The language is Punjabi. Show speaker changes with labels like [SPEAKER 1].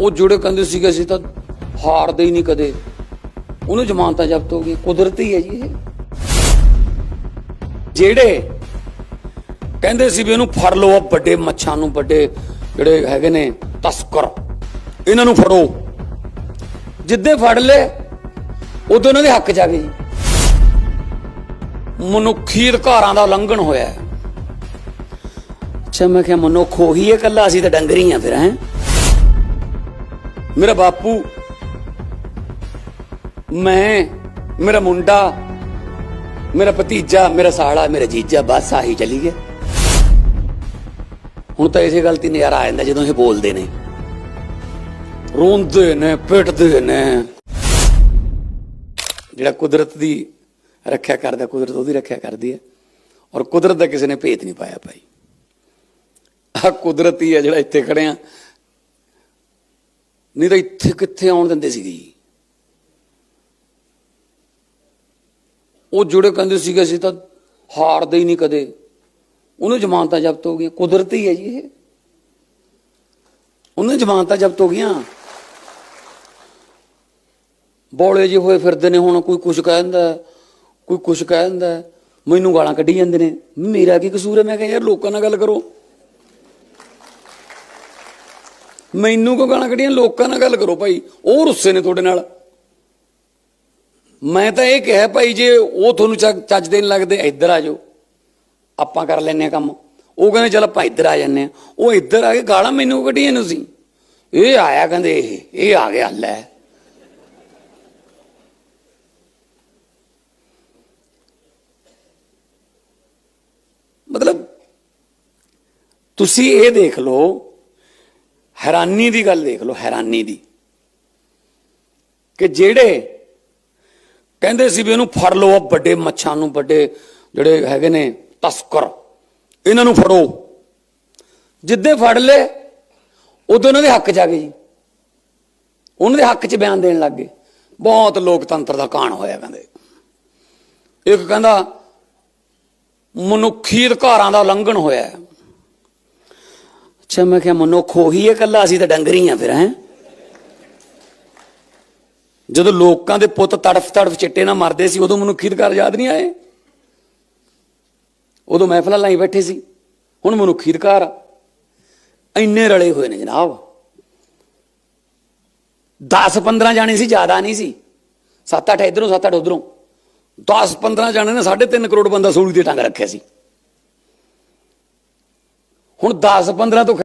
[SPEAKER 1] ਉਹ ਜੁੜੇ ਕਹਿੰਦੇ ਸੀਗੇ ਅਸੀਂ ਤਾਂ ਹਾਰਦੇ ਹੀ ਨਹੀਂ ਕਦੇ। ਉਹਨੂੰ ਜ਼ਮਾਨਤਾਂ ਜ਼ਬਤ ਹੋ ਗਈਆਂ। ਕੁਦਰਤੀ ਹੈ ਜੀ ਇਹ। ਜਿਹੜੇ ਕਹਿੰਦੇ ਸੀ ਵੀ ਇਹਨੂੰ ਫੜ ਲਓ ਵੱਡੇ ਮੱਛਾਂ ਨੂੰ, ਵੱਡੇ ਜਿਹੜੇ ਹੈਗੇ ਨੇ, ਤਸਕਰ। ਇਹਨਾਂ ਨੂੰ ਫੜੋ। ਜਿੱਦੇ ਫੜ ਲਏ, ਉਦੋਂ ਇਹਨਾਂ ਦੇ ਹੱਕ ਚ ਗਏ ਜੀ। ਮਨੁੱਖੀ ਅਧਿਕਾਰਾਂ ਦਾ ਉਲੰਘਣ ਹੋਇਆ। ਹੈ। ਅੱਛਾ, ਮੈਂ ਕਿਹਾ ਮਨੁੱਖ ਉਹੀ ਹੈ ਕੱਲਾ ਅਸੀਂ ਤਾਂ ਡੰਗਰੀ ਆ ਫਿਰ, ਹੈ? ਮੇਰਾ ਬਾਪੂ, ਮੈਂ, ਮੇਰਾ ਮੁੰਡਾ, ਮੇਰਾ ਭਤੀਜਾ, ਮੇਰਾ ਸਾਲਾ, ਮੇਰਾ ਜੀਜਾ, ਬਸ ਆਹੀ ਚਲੀ ਗਿਆ। ਹੁਣ ਤਾਂ ਇਸੇ ਗੱਲ ਤੇ ਨਜ਼ਾਰਾ ਆ ਜਾਂਦਾ ਜਦੋਂ ਇਹ ਬੋਲਦੇ ਨੇ। ਰੋਂਦੇ ਨੇ, ਪਿੱਟਦੇ ਨੇ। ਜਿਹੜਾ ਕੁਦਰਤ ਦੀ ਰੱਖਿਆ ਕਰਦਾ, ਕੁਦਰਤ ਉਹਦੀ ਰੱਖਿਆ ਕਰਦੀ ਹੈ। ਔਰ ਕੁਦਰਤ ਦਾ ਕਿਸੇ ਨੇ ਭੇਤ ਨਹੀਂ ਪਾਇਆ ਭਾਈ। ਆ ਕੁਦਰਤੀ ਹੈ ਜਿਹੜਾ ਇੱਥੇ ਖੜਿਆ ਨਹੀਂ ਤਾਂ ਇੱਥੇ ਕਿੱਥੇ ਆਉਣ ਦਿੰਦੇ ਸੀਗੇ ਜੀ? ਉਹ ਜੁੜੇ ਕਹਿੰਦੇ ਸੀਗੇ ਅਸੀਂ ਤਾਂ ਹਾਰਦੇ ਹੀ ਨਹੀਂ ਕਦੇ। ਉਹਨੂੰ ਜ਼ਮਾਨਤਾਂ ਜ਼ਬਤ ਹੋ ਗਈਆਂ। ਕੁਦਰਤੀ ਹੈ ਜੀ ਇਹ। ਉਹਨੂੰ ਜ਼ਮਾਨਤਾਂ ਜ਼ਬਤ ਹੋ ਗਈਆਂ। ਬੋਲੇ ਜਿਹੇ ਹੋਏ ਫਿਰਦੇ ਨੇ ਹੁਣ ਕੋਈ ਕੁਝ ਕਹਿੰਦਾ, ਕੋਈ ਕੁਝ ਕਹਿੰਦਾ, ਮੈਨੂੰ ਗਾਲਾਂ ਕੱਢੀ ਜਾਂਦੇ ਨੇ। ਮੇਰਾ ਕੀ ਕਸੂਰ ਹੈ? ਮੈਂ ਕਿਹਾ ਯਾਰ ਲੋਕਾਂ ਨਾਲ ਗੱਲ ਕਰੋ। ਮੈਨੂੰ ਕੋ ਗਾਲਾਂ ਕੱਢੀਆਂ? ਲੋਕਾਂ ਨਾਲ ਗੱਲ ਕਰੋ ਭਾਈ। ਉਹ ਰੁੱਸੇ ਨੇ ਤੁਹਾਡੇ ਨਾਲ। ਮੈਂ ਤਾਂ ਇਹ ਕਿਹਾ ਭਾਈ, ਜੇ ਉਹ ਤੁਹਾਨੂੰ ਚੱਜ ਚੱਜ ਦੇ ਲੱਗਦੇ, ਇੱਧਰ ਆ ਜਾਓ। ਆਪਾਂ ਕਰ ਲੈਨੇ ਆ ਕੰਮ। ਉਹ ਕਹਿੰਦੇ, ਚਲ ਆਪਾਂ ਇੱਧਰ ਆ ਜੰਨੇ ਆ ਉਹ ਇੱਧਰ ਆ ਕੇ ਗਾਲਾਂ ਮੈਨੂੰ ਕੱਢੀਆਂ ਨੂੰ ਸੀ ਇਹ ਆਇਆ ਕਹਿੰਦੇ, ਇਹ ਇਹ ਆ ਗਿਆ, ਲੈ। ਮਤਲਬ, ਤੁਸੀਂ ਇਹ ਦੇਖ ਲਓ ਹੈਰਾਨੀ ਦੀ ਗੱਲ ਦੇਖ ਲਓ, ਹੈਰਾਨੀ ਦੀ। ਕਿ ਜਿਹੜੇ ਕਹਿੰਦੇ ਸੀ ਵੀ ਇਹਨੂੰ ਫੜ ਲਓ ਵੱਡੇ ਮੱਛਾਂ ਨੂੰ, ਵੱਡੇ ਜਿਹੜੇ ਹੈਗੇ ਨੇ ਤਸਕਰ, ਇਹਨਾਂ ਨੂੰ ਫੜੋ। ਜਿੱਦੇ ਫੜ ਲਏ, ਉਦੋਂ ਉਹਨਾਂ ਦੇ ਹੱਕ ਚ ਆ ਗਏ ਜੀ। ਉਹਨਾਂ ਦੇ ਹੱਕ ਚ ਬਿਆਨ ਦੇਣ ਲੱਗ ਗਏ। ਬਹੁਤ ਲੋਕਤੰਤਰ ਦਾ ਕਾਣ ਹੋਇਆ ਕਹਿੰਦੇ। ਇੱਕ ਕਹਿੰਦਾ, ਮਨੁੱਖੀ ਅਧਿਕਾਰਾਂ ਦਾ ਉਲੰਘਣ ਹੋਇਆ। ਅੱਛਾ, ਮੈਂ ਕਿਹਾ ਮਨੁੱਖ ਉਹੀ ਹੈ ਕੱਲਾ ਅਸੀਂ ਤਾਂ ਡੰਗਰ ਹੀ ਆ ਫਿਰ, ਹੈ? ਜਦੋਂ ਲੋਕਾਂ ਦੇ ਪੁੱਤ ਤੜਫ ਤੜਫ ਚਿੱਟੇ ਨਾਲ ਮਰਦੇ ਸੀ, ਉਦੋਂ ਮਨੁੱਖੀ ਅਧਿਕਾਰ ਯਾਦ ਨਹੀਂ ਆਏ? ਉਦੋਂ ਮਹਿਫਲਾਂ ਲਾਈ ਬੈਠੇ ਸੀ, ਹੁਣ ਮਨੁੱਖੀ ਅਧਿਕਾਰ ਇੰਨੇ ਰਲੇ ਹੋਏ ਨੇ ਜਨਾਬ। 10 15 ਜਾਣੇ ਸੀ, ਜ਼ਿਆਦਾ ਨਹੀਂ ਸੀ। 7 8 ਇਧਰੋਂ 7 8 ਉਧਰੋਂ। 10 15 ਜਾਣੇ ਨੇ 3.5 ਕਰੋੜ ਬੰਦਾ ਸੂਲੀ ਤੇ ਟੰਗ ਰੱਖਿਆ ਸੀ। ਹੁਣ 10 15 ਤੋਂ